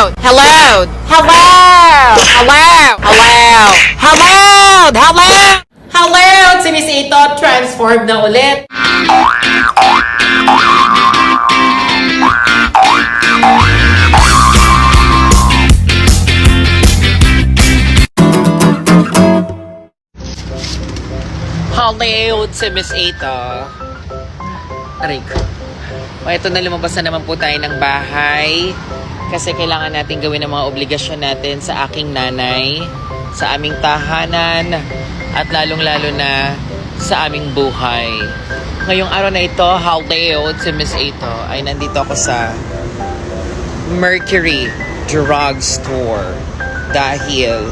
Hello! Hello! Hello! Hello! Hello! Hello! Hello! Hello! Si Miss Ito, transform na ulit. Hollywood si Miss Ito. Aray ko. O, eto na lumabas na naman po tayo ng bahay. Kasi kailangan natin gawin ang mga obligasyon natin sa aking nanay, sa aming tahanan, at lalong-lalo na sa aming buhay. Ngayong araw na ito, Hollywood si Miss Ito, ay nandito ako sa Mercury Drug Store. Dahil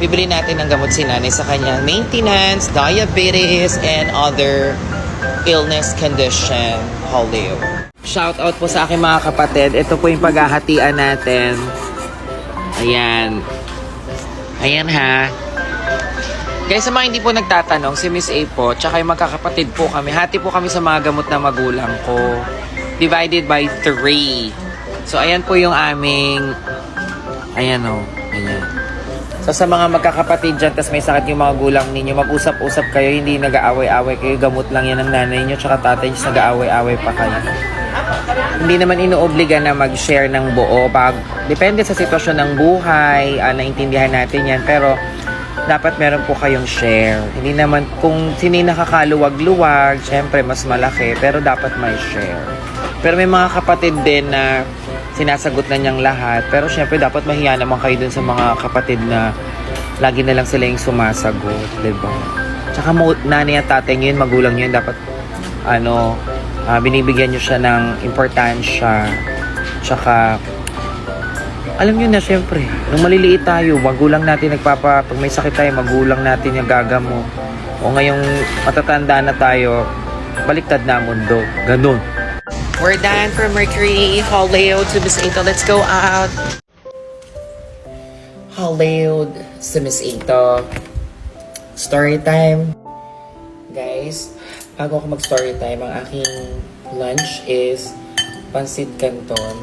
bibili natin ng gamot si nanay sa kanyang maintenance, diabetes, and other illness condition. Hollywood. Shout out po sa aking mga kapatid. Ito po yung paghahatian natin. Ayan. Ayan ha. Kaya sa mga hindi po nagtatanong, si Miss A po, tsaka yung magkakapatid po kami, hati po kami sa mga gamot na magulang ko. Divided by three. So, ayan po yung aming, ayan o, ayan. So, sa mga magkakapatid dyan, tas may sakit yung mga gulang ninyo, mag-usap-usap kayo, hindi nag-aaway-away kayo, gamot lang yan ng nanay nyo, tsaka tatay nyo, nag-aaway-away pa kayo. Hindi naman inuobliga na mag-share ng buo. Pag, depende sa sitwasyon ng buhay, ah, naintindihan natin yan, pero dapat meron po kayong share. Hindi naman, kung sino nakakaluwag-luwag, syempre mas malaki, pero dapat may share. Pero may mga kapatid din na sinasagot na niyang lahat, pero syempre dapat mahiya naman kayo dun sa mga kapatid na lagi na lang sila yung sumasagot, di ba? Tsaka nanay at tatay yun, magulang yun, dapat ano, ah, binibigyan nyo siya ng importansya. Tsaka alam nyo na, syempre, nung maliliit tayo, magulang natin nagpapa, pag may sakit tayo, magulang natin yung gagamo. O ngayong matatanda na tayo, baliktad na mundo. Ganun. We're done for Mercury, Hollywood to Miss Ito. Let's go out. Hollywood sa Miss Ito. Story time. Guys, bago ako mag-story time, ang aking lunch is pansit canton.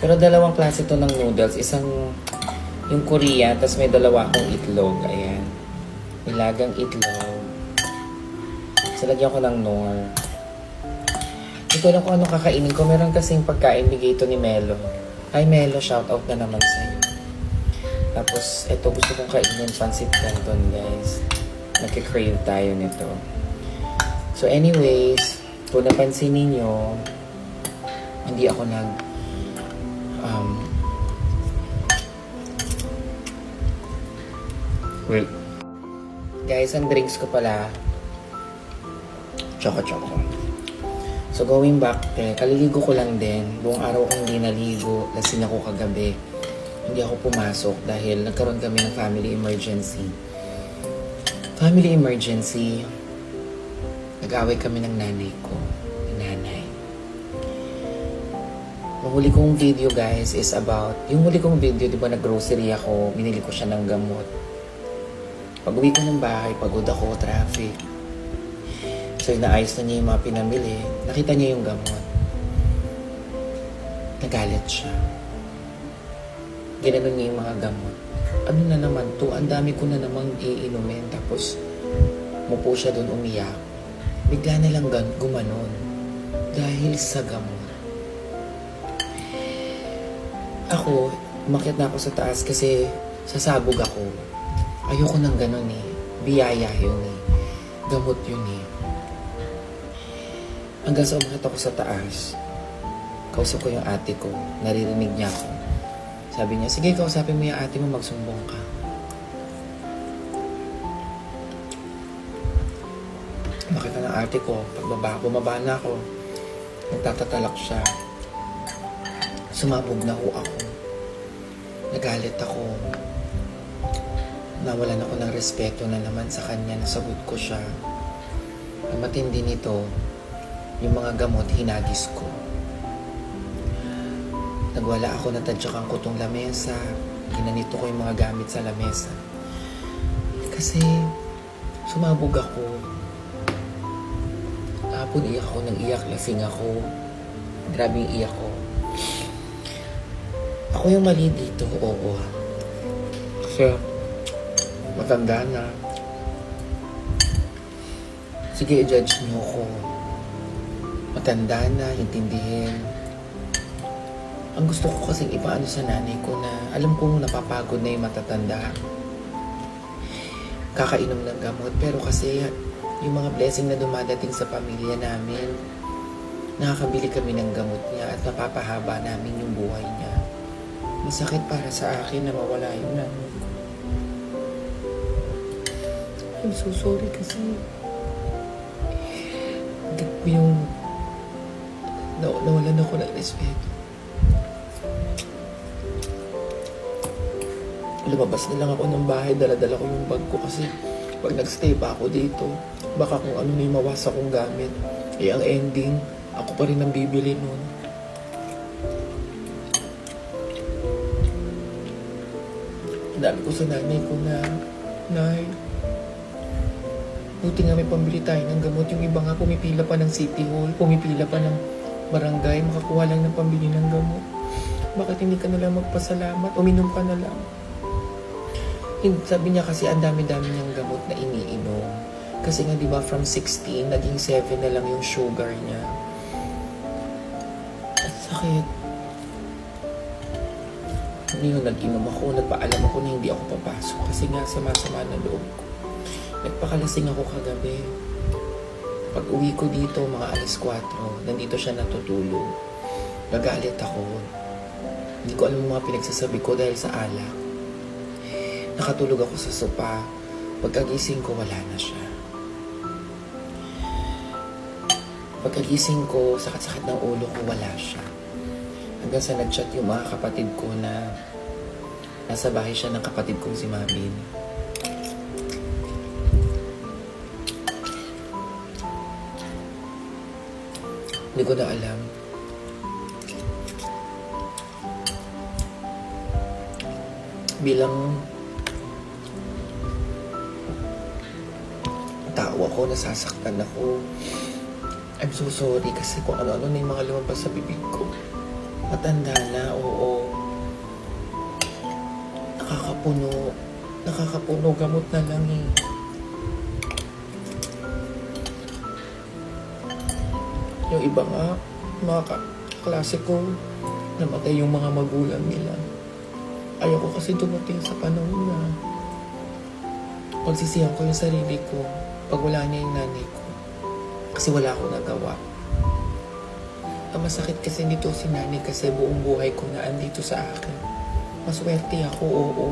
Pero dalawang klase to ng noodles. Isang yung Korean, tapos may dalawa akong itlog. Ayan. Nilagang itlog. So, lagyan ko ng nor. Hindi ko alam kung ano kakainin ko. Meron kasing pagkain bigay ito ni Melo. Hi Melo, shout out na naman sa'yo. Tapos, ito gusto kong kainin pansit canton, guys. Nagka-crave tayo nito. So, anyways, kung napansin ninyo, hindi ako nag um, wait. Guys, ang drinks ko pala, choco-choco. So, going back, eh, kaliligo ko lang din. Buong araw kong hindi naligo. Lasing ako kagabi. Hindi ako pumasok dahil nagkaroon kami ng family emergency. Family emergency. Nag-away kami ng nanay ko. Nanay. Yung huli kong video guys is about, yung huli kong video, di ba nag-grocery ako, binili ko siya ng gamot. Pag uwi ko ng bahay, pagod ako, traffic. So, inaayos na niya yung mga pinamili. Nakita niya yung gamot. Nagalit siya. Ginanon niya yung mga gamot. Ano na naman to? Ang dami ko na namang iinumin. Tapos, mupo siya doon umiyak. Bigla na lang gan gumanon. Dahil sa gamot. Ako, umakyat na ako sa taas kasi sasabog ako. Ayoko nang ganon eh. Biyaya yun eh. Gamot yun eh. Hanggang sa umakyat ako sa taas, kausap ko yung ate ko. Naririnig niya ako. Sabi niya, sige, kausapin mo yung ate mo, magsumbong ka. Ng ate ko, pagbaba, bumaba na ako. Nagtatatalak siya. Sumabog na ho ako. Nagalit ako. Nawalan ako ng respeto na naman sa kanya. Nasagot ko siya. Ang matindi nito, yung mga gamot, hinagis ko. Nagwala ako, natadyakan ko tong lamesa. Ginanito ko yung mga gamit sa lamesa. Kasi, sumabog ako. Hapon iyak ako ng iyak, lasing ako. Grabe yung iyak ko. Ako yung mali dito, oo. Kasi, matanda na. Sige, i-judge niyo ako. Matanda na, intindihin. Ang gusto ko kasing ipaano sa nanay ko na alam kong napapagod na yung matatanda. Kakainom ng gamot. Pero kasi yung mga blessing na dumadating sa pamilya namin, nakakabili kami ng gamot niya at napapahaba namin yung buhay niya. Masakit para sa akin na mawala nanay ko. I'm so sorry kasi hindi ko yung na, nawalan ako ng respeto. Lumabas na lang ako ng bahay, dala-dala ko yung bag ko kasi pag nagstay pa ako dito, baka kung ano yung mawasa kong gamit. Eh, ang ending, ako pa rin ang bibili nun. Dami ko sa nanay ko na, Nay, buti nga may pambili tayo ng gamot. Yung iba nga pumipila pa ng City Hall, pumipila pa ng barangay, makakuha lang ng pambili ng gamot. Bakit hindi ka na lang magpasalamat? Uminom ka na lang. Hin- Sabi niya kasi ang dami-dami niyang gamot na iniinom. Kasi nga di ba from 16, naging 7 na lang yung sugar niya. At sakit. Ngayon nag-inom ako, nagpaalam ako na hindi ako papasok kasi nga sama-sama na loob ko. Nagpakalasing ako kagabi. Pag uwi ko dito, mga alas 4, nandito siya natutulog. Nagalit ako. Hindi ko alam yung mga pinagsasabi ko dahil sa alak. Nakatulog ako sa sopa. Pagkagising ko, wala na siya. Pagkagising ko, sakit-sakit ng ulo ko, wala siya. Hanggang sa nag-chat yung mga kapatid ko na nasa bahay siya ng kapatid kong si Mabin. Hindi ko na alam. Bilang tao ako, nasasaktan ako. I'm so sorry kasi kung ano-ano na yung mga lumabas sa bibig ko. Matanda na, oo. Nakakapuno. Nakakapuno, gamot na lang eh. Yung iba nga, mga klase ko, namatay yung mga magulang nila. Ayoko kasi dumating sa panahon na pagsisihan ko yung sarili ko pag wala niya yung nanay ko. Kasi wala akong nagawa. Ang masakit kasi dito si nanay kasi buong buhay ko na andito sa akin. Maswerte ako, oo.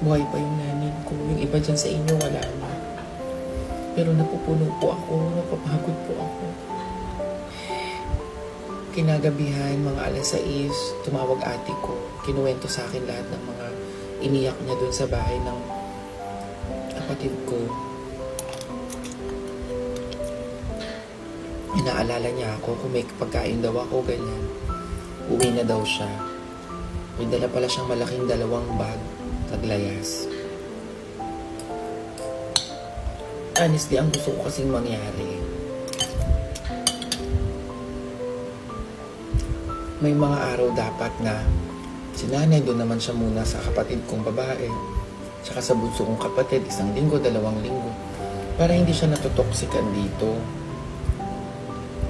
Buhay pa yung nanay ko. Yung iba dyan sa inyo, wala na. Pero napupuno po ako, napapagod po ako. Kinagabihan, mga alas 6, tumawag ate ko. Kinuwento sa akin lahat ng mga iniyak niya dun sa bahay ng kapatid ko. Inaalala niya ako kung may pagkain daw ako, ganyan. Uwi na daw siya. May dala pala siyang malaking dalawang bag, taglayas. Honestly, ang gusto ko kasing mangyari, may mga araw dapat na si nanay doon naman siya muna sa kapatid kong babae. Tsaka sa bunso kong kapatid, isang linggo, dalawang linggo. Para hindi siya natutoksikan dito.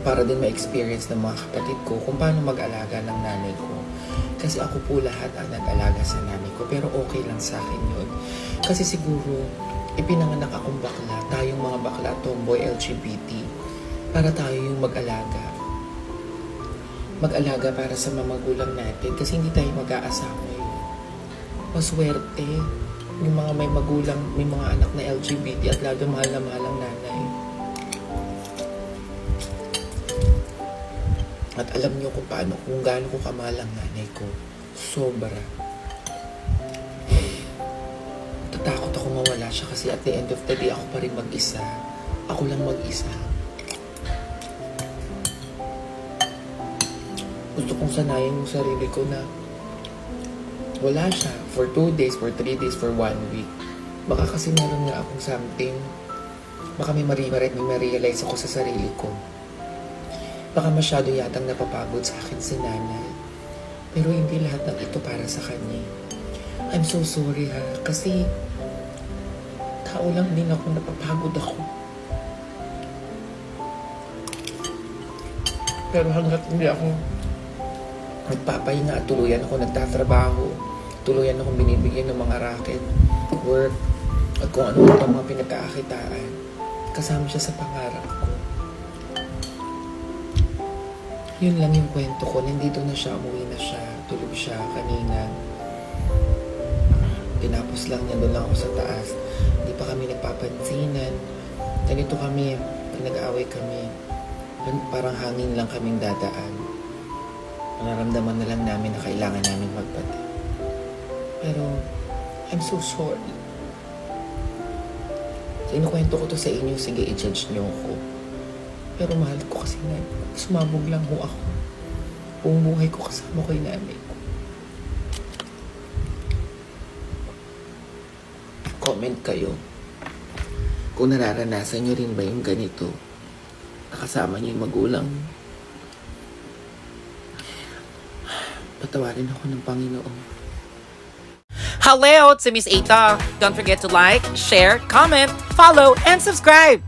Para din ma-experience ng mga kapatid ko kung paano mag-alaga ng nanay ko. Kasi ako po lahat ang nag-alaga sa nanay ko. Pero okay lang sa akin yun. Kasi siguro, ipinanganak akong bakla. Tayong mga bakla, tomboy, LGBT. Para tayo yung mag-alaga mag-alaga para sa mga magulang natin kasi hindi tayo mag-aasawa eh. Maswerte yung mga may magulang, may mga anak na LGBT at lalo mahal na mahal ang nanay. At alam niyo kung paano, kung gaano ko kamahal ang nanay ko. Sobra. Tatakot ako mawala siya kasi at the end of the day, ako pa rin mag-isa. Ako lang mag-isa. gusto kong sanayin yung sarili ko na wala siya for two days, for three days, for one week. Baka kasi meron nga akong something. Baka may marimaret, may ma-realize ako sa sarili ko. Baka masyado yatang napapagod sa akin si nanay. Pero hindi lahat ng ito para sa kanya. I'm so sorry ha. Kasi tao lang din ako, napapagod ako. Pero hanggat hindi ako nagpapahinga at tuluyan ako nagtatrabaho, tuluyan akong binibigyan ng mga racket, work, at kung ano pa mga pinagkakakitaan, kasama siya sa pangarap ko. Yun lang yung kwento ko. Nandito na siya, umuwi na siya, tulog siya kanina. Tinapos lang niya, doon lang ako sa taas. Hindi pa kami nagpapansinan. Ganito kami, pag nag-aaway kami, parang hangin lang kaming dadaan. Nararamdaman na lang namin na kailangan namin magpati. Pero, I'm so sorry. Kinukwento ko to sa inyo, sige, i-judge niyo ako. Pero mahal ko kasi na sumabog lang ho ako. Buong buhay ko kasama ko yung nanay ko. Comment kayo. Kung nararanasan niyo rin ba yung ganito, nakasama niyo yung magulang. Patawarin ako ng Panginoon. Hello, it's Miss Ata. Don't forget to like, share, comment, follow, and subscribe.